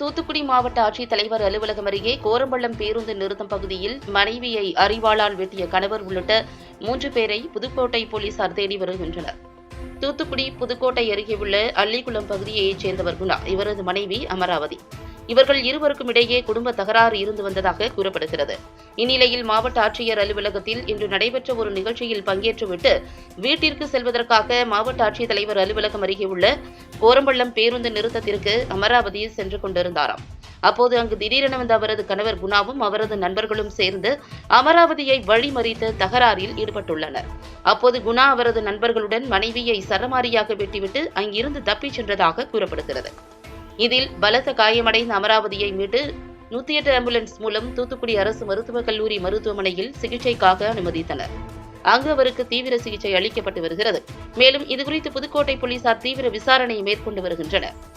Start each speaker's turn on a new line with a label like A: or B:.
A: தூத்துக்குடி மாவட்ட ஆட்சித்தலைவர் அலுவலகம் அருகே கோரம்பள்ளம் பேருந்து நிறுத்தம் பகுதியில் மனைவியை அறிவாளால் வெட்டிய கணவர் உள்ளிட்ட மூன்று பேரை புதுக்கோட்டை போலீசார் தேடி வருகின்றனர். தூத்துக்குடி புதுக்கோட்டை அருகே உள்ள அள்ளிக்குளம் பகுதியைச் சேர்ந்தவர் குணா. இவரது மனைவி அமராவதி. இவர்கள் இருவருக்கும் இடையே குடும்ப தகராறு இருந்து வந்ததாக கூறப்படுகிறது. இந்நிலையில் மாவட்ட ஆட்சியர் அலுவலகத்தில் இன்று நடைபெற்ற ஒரு நிகழ்ச்சியில் பங்கேற்றுவிட்டு வீட்டிற்கு செல்வதற்காக மாவட்ட ஆட்சித்தலைவர் அலுவலகம் அருகே உள்ள கோரம்பள்ளம் பேருந்து நிறுத்தத்திற்கு அமராவதியில் சென்று கொண்டிருந்தாராம். அப்போது அங்கு திடீரென வந்த அவரது கணவர் குணாவும் அவரது நண்பர்களும் சேர்ந்து அமராவதியை வழிமறித்து தகராறில் ஈடுபட்டுள்ளனர். அப்போது குணா அவரது நண்பர்களுடன் மனைவியை சரமாரியாக வெட்டிவிட்டு அங்கிருந்து தப்பிச் சென்றதாக கூறப்படுகிறது. இதில் பலத்த காயமடைந்த அமராவதியை மீட்டு நூத்தி எட்டு ஆம்புலன்ஸ் மூலம் தூத்துக்குடி அரசு மருத்துவக் கல்லூரி மருத்துவமனையில் சிகிச்சைக்காக அனுமதித்தனர். அங்கு அவருக்கு தீவிர சிகிச்சை அளிக்கப்பட்டு வருகிறது. மேலும் இதுகுறித்து புதுக்கோட்டை போலீசார் தீவிர விசாரணையை மேற்கொண்டு வருகின்றனர்.